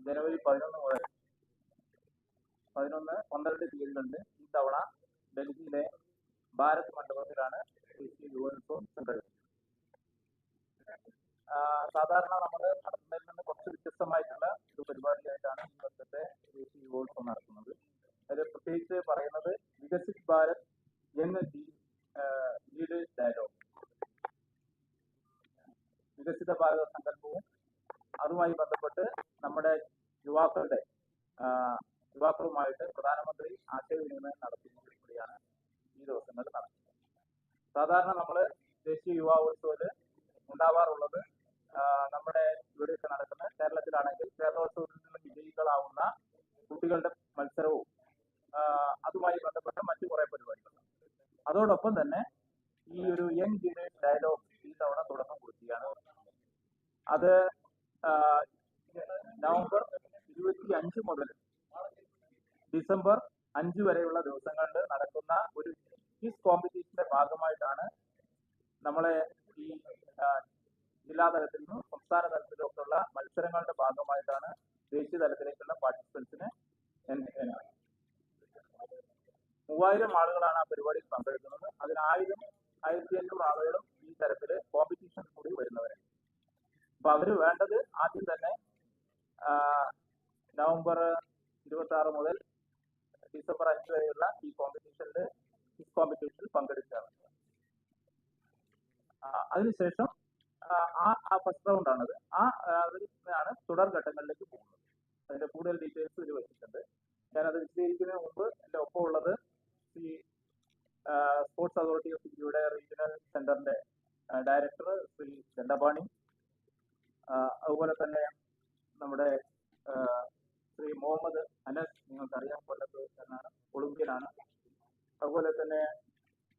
ജനുവരി പതിനൊന്ന് മുതൽ പതിനൊന്ന് പന്ത്രണ്ട് തീയതികളിൽ ഈ തവണ ഡൽഹിയിലെ ഭാരത് മണ്ഡപത്തിലാണ് സാധാരണ നമ്മൾ നടത്തുന്നതിൽ നിന്ന് കുറച്ച് വ്യത്യസ്തമായിട്ടുള്ള ഒരു പരിപാടിയായിട്ടാണ് ഈ വർഷത്തെ ദേശീയ യുവോത്സവം നടത്തുന്നത്. അതിൽ പ്രത്യേകിച്ച് പറയുന്നത് വികസിത് ഭാരത് എന്ന ലീഡ് ഡയലോഗ് വികസിത ഭാരത സങ്കല്പവും അതുമായി ബന്ധപ്പെട്ട് നമ്മുടെ യുവാക്കളുടെ യുവാക്കളുമായിട്ട് പ്രധാനമന്ത്രി ആശയവിനിമയം നടത്തുന്നതിൽ കൂടിയാണ് ഈ ദിവസങ്ങളിൽ നടക്കുന്നത്. സാധാരണ നമ്മൾ ദേശീയ യുവാവോത്സവത്തിൽ ഉണ്ടാവാറുള്ളത് നമ്മുടെ ഇവിടെയൊക്കെ നടക്കുന്ന കേരളത്തിലാണെങ്കിൽ കേരളോത്സവത്തിൽ നിന്ന് വിജയികളാവുന്ന കുട്ടികളുടെ മത്സരവും അതുമായി ബന്ധപ്പെട്ട മറ്റു കുറെ പരിപാടികളും. അതോടൊപ്പം തന്നെ ഈ ഒരു യങ് ജനറേഷൻ ഡയലോഗ് ഈ തവണ തുടക്കം കുറിക്കുകയാണ്. അത് നവംബർ ഇരുപത്തി അഞ്ച് മുതൽ ഡിസംബർ അഞ്ച് വരെയുള്ള ദിവസങ്ങളിൽ നടക്കുന്ന ഒരു ക്വിസ് കോമ്പറ്റീഷന്റെ ഭാഗമായിട്ടാണ് നമ്മളെ ഈ ജില്ലാ തലത്തിൽ നിന്നും സംസ്ഥാന തലത്തിലും ഒക്കെ ഉള്ള മത്സരങ്ങളുടെ ഭാഗമായിട്ടാണ് ദേശീയ തലത്തിലേക്കുള്ള പാർട്ടിസിപ്പൻസിന് മൂവായിരം ആളുകളാണ് ആ പരിപാടിയിൽ പങ്കെടുക്കുന്നത്. അതിന് ആയിരം ആയിരത്തി അഞ്ഞൂറ് ആളുകളും ഈ തരത്തിൽ കോമ്പറ്റീഷൻ കൂടി വരുന്നവരാണ്. അപ്പൊ അവർ വേണ്ടത് ആദ്യം തന്നെ നവംബർ ഇരുപത്തി ആറ് മുതൽ ഡിസംബർ അഞ്ച് വരെയുള്ള ഈ കോമ്പറ്റീഷനിൽ ക്വിസ് കോമ്പറ്റീഷനിൽ പങ്കെടുക്കുകയാണ് അതിനുശേഷം ആ, ഫസ്റ്റ് റൗണ്ട് ആണത്. ആ അതിലാണ് തുടർ ഘട്ടങ്ങളിലേക്ക് പോകുന്നത്. അതിന്റെ കൂടുതൽ ഡീറ്റെയിൽസ് ഇതിൽ വെച്ചിട്ടുണ്ട്. ഞാനത് വിശദീകരിക്കുന്നതിന് മുമ്പ് എന്റെ ഒപ്പം ഉള്ളത് ഈ സ്പോർട്സ് അതോറിറ്റി ഓഫ് ഇന്ത്യയുടെ റീജിയണൽ സെന്ററിന്റെ ഡയറക്ടർ ശ്രീ ചണ്ടപാണി. ആ, അതുപോലെ തന്നെ നമ്മുടെ ശ്രീ മുഹമ്മദ് അനസ് നിങ്ങൾക്കറിയാം കൊല്ലത്ത് എന്നാണ് ഒളിമ്പ്യനാണ്. അതുപോലെ തന്നെ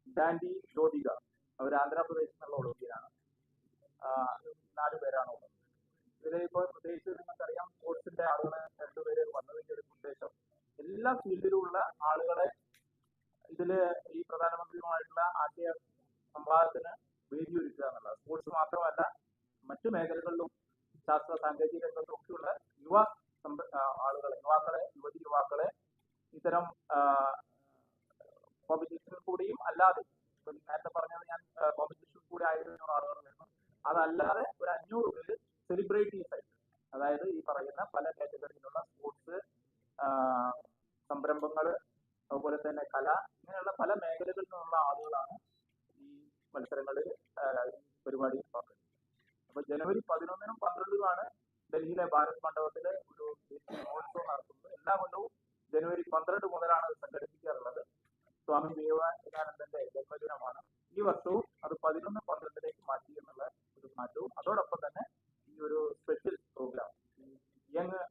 ഡാൻഡി ജ്യോതിക അവർ ആന്ധ്രാപ്രദേശിൽ നിന്നുള്ള ഒളിമ്പ്യനാണ്. നാല് പേരാണ് ഉള്ളത്. ഇതിൽ ഇപ്പോൾ പ്രത്യേകിച്ച് നിങ്ങൾക്കറിയാം സ്പോർട്സിന്റെ ആളുകൾ രണ്ടുപേര് വന്നതിന്റെ ഒരു ഉദ്ദേശം. എല്ലാ ഫീൽഡിലുമുള്ള ആളുകളെ ഇതിൽ ഈ പ്രധാനമന്ത്രിയുമായിട്ടുള്ള ആശയ സംവാദത്തിന് വേദിയൊരുക്കുക എന്നുള്ളത് സ്പോർട്സ് മാത്രമല്ല മറ്റു മേഖലകളിലും ശാസ്ത്ര സാങ്കേതിക രംഗത്തൊക്കെയുള്ള യുവ ആളുകളെ യുവാക്കളെ യുവതി യുവാക്കളെ ഇത്തരം കോമ്പറ്റീഷനിൽ കൂടിയും അല്ലാതെ നേരത്തെ പറഞ്ഞത് ഞാൻ കോമ്പറ്റീഷനിൽ കൂടി ആയിരത്തി അഞ്ഞൂറ് ആളുകൾ വരുന്നു അതല്ലാതെ ഒരു അഞ്ഞൂറ് പേര് സെലിബ്രിറ്റീസ് ആയിട്ട് അതായത് ഈ പറയുന്ന പല കാറ്റഗറിയിലുള്ള സ്പോർട്സ് സംരംഭങ്ങൾ അതുപോലെ തന്നെ കല ഇങ്ങനെയുള്ള പല മേഖലകളിൽ നിന്നുള്ള ആളുകളാണ് ഈ മത്സരങ്ങളിൽ പരിപാടി പങ്കെടുക്കുന്നത് അപ്പൊ ജനുവരി പതിനൊന്നിനും പന്ത്രണ്ടിനുമാണ് ഡൽഹിയിലെ ഭാരത് മണ്ഡപത്തിൽ ഒരു മഹോത്സവം നടത്തുന്നത്. എല്ലാ കൊല്ലവും ജനുവരി പന്ത്രണ്ട് മുതലാണ് സംഘടിപ്പിക്കാറുള്ളത്. സ്വാമി വിവേകാനന്ദന്റെ ജന്മദിനമാണ്. ഈ വർഷവും അത് പതിനൊന്ന് പന്ത്രണ്ടിലേക്ക് മാറ്റി എന്നുള്ള ഒരു മാറ്റവും. അതോടൊപ്പം തന്നെ ഈ ഒരു special programme young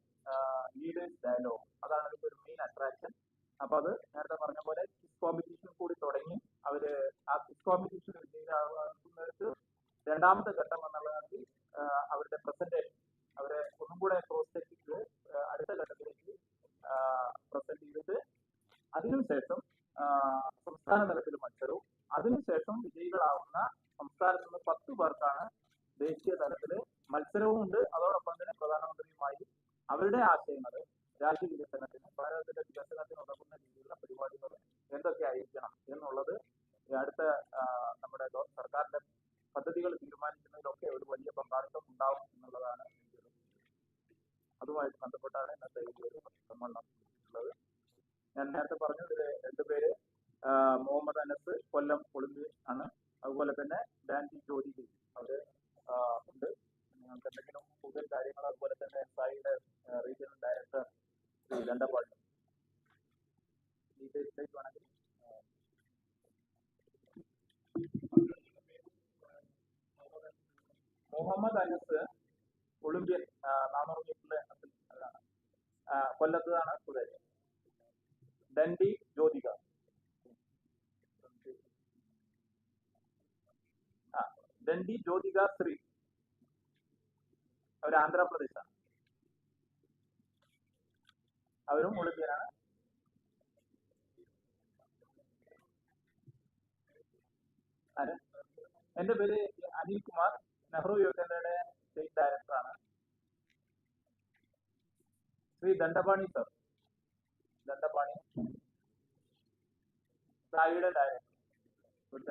leaders dialogue അതാണ് അതിന്റെ ഒരു മെയിൻ അട്രാക്ഷൻ അപ്പൊ അത് നേരത്തെ പറഞ്ഞ പോലെ ക്വിസ് കോമ്പറ്റീഷൻ കൂടി തുടങ്ങി അവർ ആ ക്വിസ് കോമ്പറ്റീഷൻ വിജയിക്കുന്നവർക്ക് രണ്ടാമത്തെ ഘട്ടം എന്നുള്ളത് അവരുടെ പ്രസന്റേഷൻ അവരെ ഒന്നും കൂടെ ക്രോസ് ചെക്ക് ചെയ്ത് ആ, അടുത്ത ഘട്ടത്തിലേക്ക് പ്രസന്റ് ചെയ്തിട്ട് അതിനുശേഷം സംസ്ഥാന തലത്തിൽ മത്സരവും അതിനുശേഷം വിജയികളാവുന്ന സംസ്ഥാനത്ത് നിന്ന് പത്ത് പേർക്കാണ് ദേശീയ തലത്തിൽ മത്സരവും ഉണ്ട് അതോടൊപ്പം തന്നെ പ്രധാനമന്ത്രിയുമായി അവരുടെ ആശയങ്ങൾ രാജ്യ വികസനത്തിന് ഭാരതത്തിന്റെ വികസനത്തിന് ഉതകുന്ന രീതിയിലുള്ള പരിപാടികൾ എന്തൊക്കെ ആയിരിക്കണം എന്നുള്ളത് അടുത്ത നമ്മുടെ സർക്കാരിന്റെ പദ്ധതികൾ തീരുമാനിക്കുന്നതിലൊക്കെ ഒരു വലിയ പങ്കാളിത്തം ഉണ്ടാവും എന്നുള്ളതാണ് അതുമായിട്ട് ബന്ധപ്പെട്ടാണ് ഇന്നത്തെ ഈ ഒരു സമ്മേളനം ഞാൻ നേരത്തെ പറഞ്ഞു ഇതിൽ രണ്ടുപേര് പേര് മുഹമ്മദ് അനസ് കൊല്ലം കൊളുമ്പി ആണ്. അതുപോലെ തന്നെ ഡാൻസി ജോലി അവർ ആ, ഉണ്ട്. നിങ്ങൾക്ക് എന്തെങ്കിലും കൂടുതൽ കാര്യങ്ങൾ അതുപോലെ തന്നെ സായിയുടെ റീജിയണൽ ഡയറക്ടർ ശ്രീ ദണ്ഡപാടി ഡീറ്റെയിൽസിലേക്ക് വേണമെങ്കിൽ മുഹമ്മദ് അനസ് ഒളിമ്പ്യൻ നാനൂറ് മീറ്ററിലെ അതാണ് ആ, ഡൻഡി ജ്യോതിക ആ ജ്യോതിക ശ്രീ അവർ ആന്ധ്രാപ്രദേശാണ് അവരും ഒളിമ്പ്യനാണ് ആര്? എന്റെ പേര് അനിൽ കുമാർ. നെഹ്റു യുവകേന്ദ്രയുടെ സ്റ്റേറ്റ് ഡയറക്ടറാണ് Shri Dandapani sir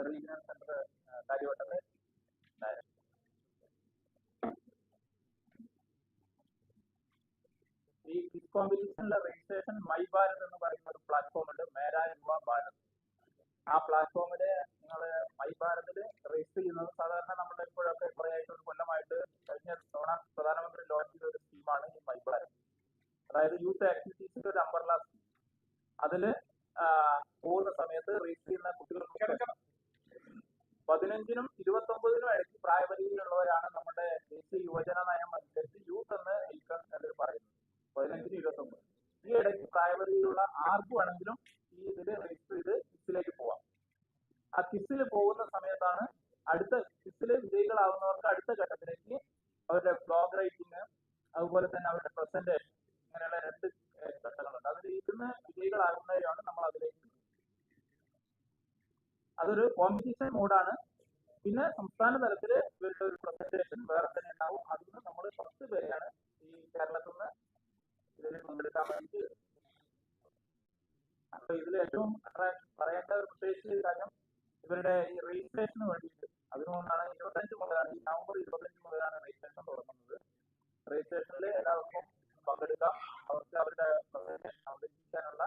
regional centre കാര്യവട്ടത്തെ director ഈ ക്വിസ് കോമ്പറ്റീഷനിലെ രജിസ്ട്രേഷൻ മൈ ഭാരത് എന്ന് പറയുന്ന ഒരു പ്ലാറ്റ്ഫോം ഉണ്ട് മേരാ യുവ ഭാരത്. ആ പ്ലാറ്റ്ഫോമിൽ നിങ്ങൾ മൈ ഭാരതിൽ രജിസ്റ്റർ ചെയ്യുന്നത് സാധാരണ നമ്മുടെ ഇപ്പോഴൊക്കെ കുറെ ആയിട്ട് ഒരു കൊല്ലമായിട്ട് കഴിഞ്ഞ തവണ പ്രധാനമന്ത്രി ലോഞ്ച് ചെയ്ത ഒരു സ്കീമാണ് ഈ മൈ ഭാരത് അതായത് യൂത്ത് ആക്ടിവിറ്റീസിന്റെ ഒരു അംബർല സ്കീം അതിൽ ആ, പോകുന്ന സമയത്ത് രജിസ്റ്റർ ചെയ്യുന്ന കുട്ടികൾക്ക് പതിനഞ്ചിനും ഇരുപത്തി ഒമ്പതിനും ഇടയ്ക്ക് പ്രായപരിധിയിലുള്ളവരാണ് നമ്മുടെ ദേശീയ യുവജന നയം അനുസരിച്ച് യൂത്ത് എന്ന് ഇൽക്കൺ എന്നതിൽ പറയുന്നത്. പതിനഞ്ചിന് ഇരുപത്തി ഒമ്പത് ഈ ഇടയ്ക്ക് പ്രായപരിധിയിലുള്ള ആർക്കും ആണെങ്കിലും ഈ ഇതിൽ രജിസ്റ്റർ ചെയ്ത് കിസിലേക്ക് പോവാം. ആ കിസിൽ പോകുന്ന സമയത്താണ് അടുത്ത കിസിൽ വിജയികളാവുന്നവർക്ക് അടുത്ത ഘട്ടത്തിലേക്ക് അവരുടെ ബ്ലോഗ് റൈറ്റിംഗ് അതുപോലെ തന്നെ അവരുടെ പ്രസന്റേഷൻ ഇങ്ങനെയുള്ള രണ്ട് ഘട്ടങ്ങളുണ്ട്. അതിൽ ഇരുന്ന് വിജയികളാകുന്നവരെയാണ് നമ്മൾ അതിലേക്ക് അതൊരു കോമ്പറ്റീഷൻ മോഡാണ് പിന്നെ സംസ്ഥാന തലത്തിൽ ഇവരുടെ ഒരു പ്രസന്റേഷൻ വേറെ തന്നെ ഉണ്ടാവും. അതിന് നമ്മൾ പത്ത് പേരെയാണ് ഈ കേരളത്തിൽ നിന്ന് ഇതിൽ പങ്കെടുക്കാൻ വേണ്ടി അപ്പൊ ഇതിൽ ഏറ്റവും പറ- പറയേണ്ട ഒരു പ്രത്യേകിച്ച് കാര്യം ഇവരുടെ ഈ രജിസ്ട്രേഷന് വേണ്ടിയിട്ട് അതുകൊണ്ടാണ് ഇരുപത്തഞ്ച് മുതലാണ് ഈ നവംബർ ഇരുപത്തഞ്ച് മുതലാണ് രജിസ്ട്രേഷൻ തുടങ്ങുന്നത്. രജിസ്ട്രേഷനിൽ എല്ലാവർക്കും പങ്കെടുക്കാം. അവർക്ക് അവരുടെ പ്രസന്റേഷൻ അവതരിപ്പിക്കാനുള്ള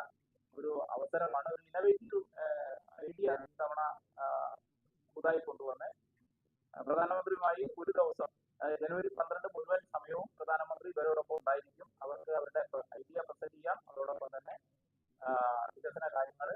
ഒരു അവസരമാണ്. ഒരു ഇന്നവേറ്റീവ് ഐഡിയ ഇത്തവണ ആ, പുതുതായി കൊണ്ടുവന്ന് പ്രധാനമന്ത്രിയുമായി ഒരു ദിവസം ജനുവരി പന്ത്രണ്ട് മുഴുവൻ സമയവും പ്രധാനമന്ത്രി ഇവരോടൊപ്പം ഉണ്ടായിരിക്കും. അവർക്ക് അവരുടെ ഐഡിയ പ്രസന്റ് ചെയ്യാം. അതോടൊപ്പം തന്നെ വികസന കാര്യങ്ങൾ